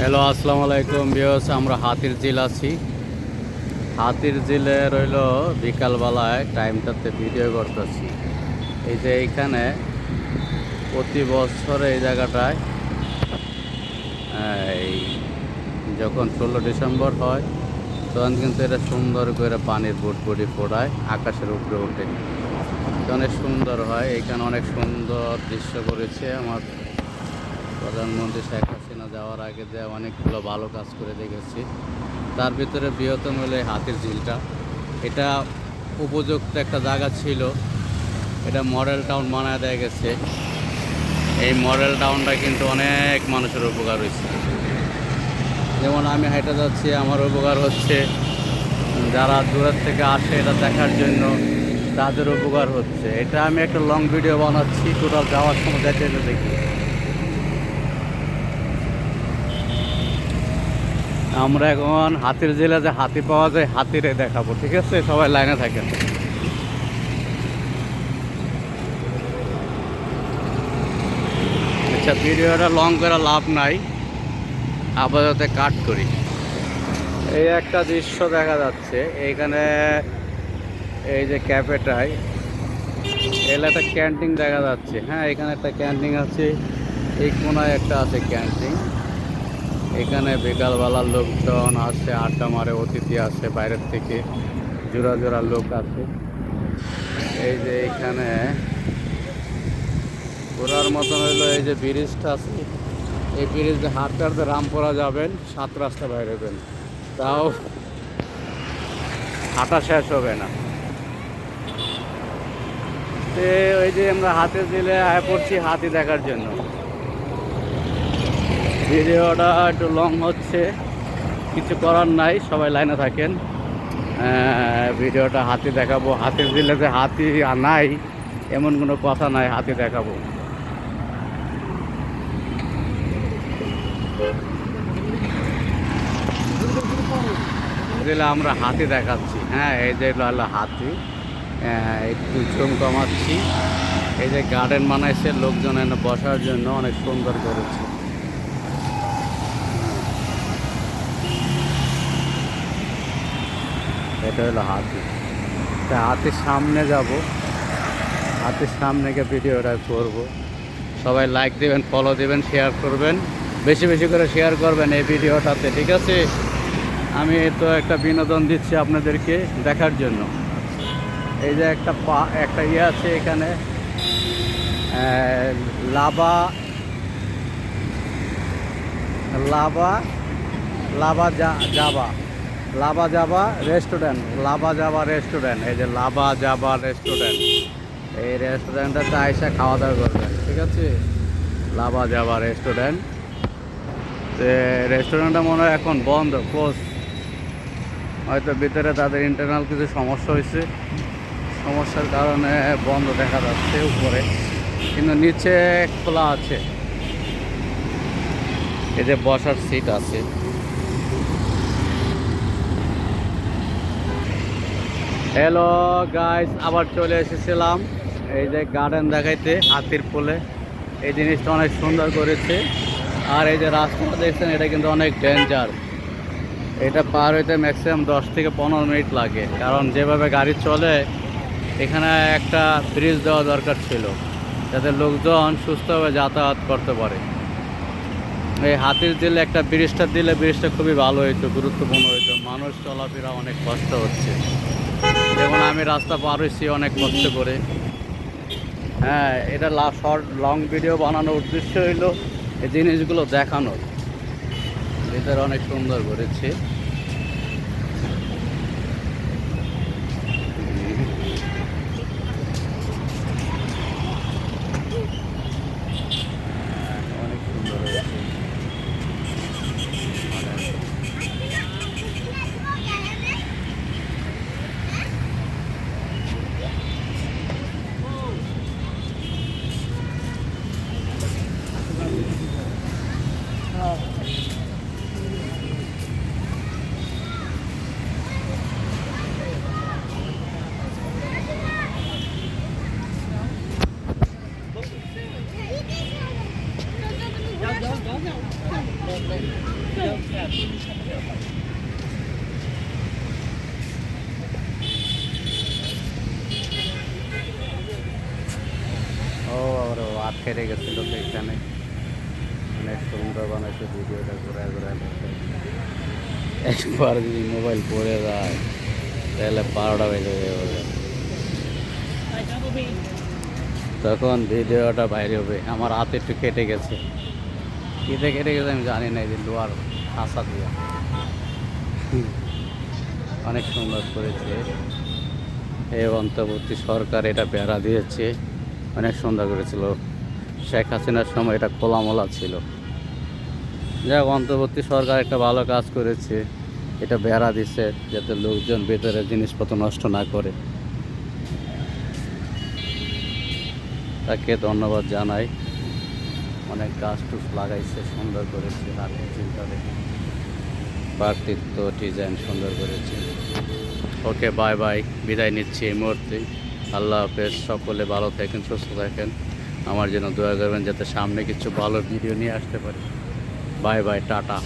Hello, আসসালামু আলাইকুম বিয়স আমরা হাতির জিল আছি। হাতির জিলে রইল বিকালবেলায়, টাইমটাতে ভিডিও করতেছি। এই যে এইখানে প্রতি বছর এই জায়গাটায়, এই যখন ষোলো ডিসেম্বর হয়, তখন কিন্তু এটা সুন্দর করে পানির বুটবুটি ফোড়ায় আকাশের উপরে ওঠে। অনেক সুন্দর হয়, এখানে অনেক সুন্দর দৃশ্য করেছে আমার প্রধানমন্ত্রী শেখ হাসিনা যাওয়ার আগে যে অনেকগুলো ভালো কাজ করে দেখেছি, তার ভিতরে বৃহত্তম হলো হাতির ঝিলটা। এটা উপযুক্ত একটা জায়গা ছিল, এটা মডেল টাউন বানায় দেয়া গেছে। এই মডেল টাউনটা কিন্তু অনেক মানুষের উপকার হয়েছে। যেমন আমি হাইটা যাচ্ছি, আমার উপকার হচ্ছে, যারা দূরের থেকে আসে এটা দেখার জন্য তাদের উপকার হচ্ছে। এটা আমি একটা লং ভিডিও বানাচ্ছি টোটাল যাওয়ার সময় যেতে দেখি। আমরা এখন হাতির জেলা যে হাতি পাওয়া যায়, হাতিরে দেখাবো, ঠিক আছে? সবাই লাইনে থাকেন। আচ্ছা ভিডিওটা লং করে লাভ নাই। আপাতত কাট করি। এই একটা দৃশ্য দেখা যাচ্ছে। এইখানে এই যে ক্যাফেটায় এলা একটা ক্যান্টিন দেখা যাচ্ছে। হ্যাঁ এখানে একটা ক্যান্টিন আছে। এই কোনায় একটা আছে ক্যান্টিন। এখানে বিকালবেলার লোকজন আসে, আড্ডা মারে, অতিথি আসে বাইরের থেকে। জোড়া জোড়া লোক আছে এই যে এখানে ঘোরার মতন হইল এই যে ব্রিজটা আছে। এই ব্রিজ হাঁটতে হাঁটতে রামপুরা যাবেন, সাত রাস্তা বাইরেবেন তাও হাঁটা শেষ হবে না। ওই যে আমরা হাতে দিলে আয় পড়ছি হাতি দেখার জন্য। ভিডিওটা একটু লং হচ্ছে। কিছু করার নাই, সবাই লাইনে থাকেন। ভিডিওটা হাতি দেখাবো। হাতির দিলে যে হাতি নাই, এমন কোনো কথা নাই, হাতি দেখাবো। দিলে আমরা হাতি দেখাচ্ছি। হ্যাঁ এই যে হলো হাতি। একটু জুম কমাচ্ছি। এই যে গার্ডেন বানাইছে, লোকজন এনে বসার জন্য অনেক সুন্দর করেছে। এটা হলো হাতি। তা হাতির সামনে যাব। হাতির সামনে গিয়ে ভিডিওটা করব। সবাই লাইক দেবেন ফলো দেবেন শেয়ার করবেন। বেশি বেশি করে শেয়ার করবেন এই ভিডিওটাতে, ঠিক আছে? আমি তো একটা বিনোদন দিচ্ছি আপনাদেরকে দেখার জন্য। এই যে একটা পা, একটা ইয়ে আছে এখানে। Lava Lava Lava Java. Lava Java restaurant Lava Java restaurant, এই যে লাভা জাবা রেস্টুরেন্ট। এই রেস্টুরেন্টটাতে আইসা খাওয়া দাওয়া করবেন ঠিক আছে? Lava Java restaurant. তো রেস্টুরেন্টটা মনে হয় এখন বন্ধ ক্লোজ হয়তো ভিতরে তাদের ইন্টারনাল কিছু সমস্যা হয়েছে। সমস্যার কারণে বন্ধ দেখা যাচ্ছে উপরে। কিন্তু নিচে খোলা আছে। এই যে বসার সিট আছে। হ্যালো গাইস আবার চলে এসেছিলাম। এই যে গার্ডেন দেখাইতে, হাতির পোলে এই জিনিসটা অনেক সুন্দর করেছে। আর এই যে রাস্তাটা দেখছেন, এটা কিন্তু অনেক ডেঞ্জার এটা পার হইতে ম্যাক্সিমাম দশ থেকে পনেরো মিনিট লাগে। কারণ যেভাবে গাড়ি চলে, এখানে একটা ব্রিজ দেওয়া দরকার ছিল। যাতে লোকজন সুস্থভাবে যাতায়াত করতে পারে। এই হাতির দিলে একটা ব্রিজটা দিলে ব্রিজটা খুবই ভালো হইতো, গুরুত্বপূর্ণ হইতো। মানুষ চলাফেরা অনেক কষ্ট হচ্ছে। যেমন আমি রাস্তা পার হয়েছি অনেক কষ্ট করে। হ্যাঁ এটা শর্ট, লং ভিডিও বানানোর উদ্দেশ্য হইল এই জিনিসগুলো দেখানোর। ভিতরে অনেক সুন্দর করেছে অনেক সুন্দর হয়েছে ও হাত কেটে গেছিল তো এখানে। অনেক সুন্দর বানাইছে ভিডিওটা ঘুরে ঘুরে একবার যদি মোবাইল পড়ে যায় তাহলে বারোটা বেজে যাবে তখন ভিডিওটা বাইরে হবে। আমার হাতে একটু কেটে গেছে। কেটে কেটে গেছে আমি জানি না, এই লোয়ার খাসা দিয়া। অনেক সুন্দর করেছে। এই অন্তর্বর্তী সরকার এটা বেড়া দিয়েছে। অনেক সুন্দর করেছিল। শেখ হাসিনার সময় এটা খোলামোলা ছিল। যাক অন্তর্বর্তী সরকার একটা ভালো কাজ করেছে। এটা বেড়া দিছে যাতে লোকজন ভেতরে জিনিসপত্র নষ্ট না করে। তাকে ধন্যবাদ জানাই। অনেক গাছ টুস লাগাইছে, সুন্দর করেছে রাখি চিন্তা দেখে। পার্থিত্ব ডিজাইন সুন্দর করেছে। ওকে, বাই বাই, বিদায় নিচ্ছি এই মুহূর্তে। আল্লাহ হাফেজ, সকলে ভালো থাকেন, সুস্থ থাকেন। আমার জন্য দোয়া করবেন যাতে সামনে কিছু ভালো ভিডিও নিয়ে আসতে পারি। Bye bye, tata.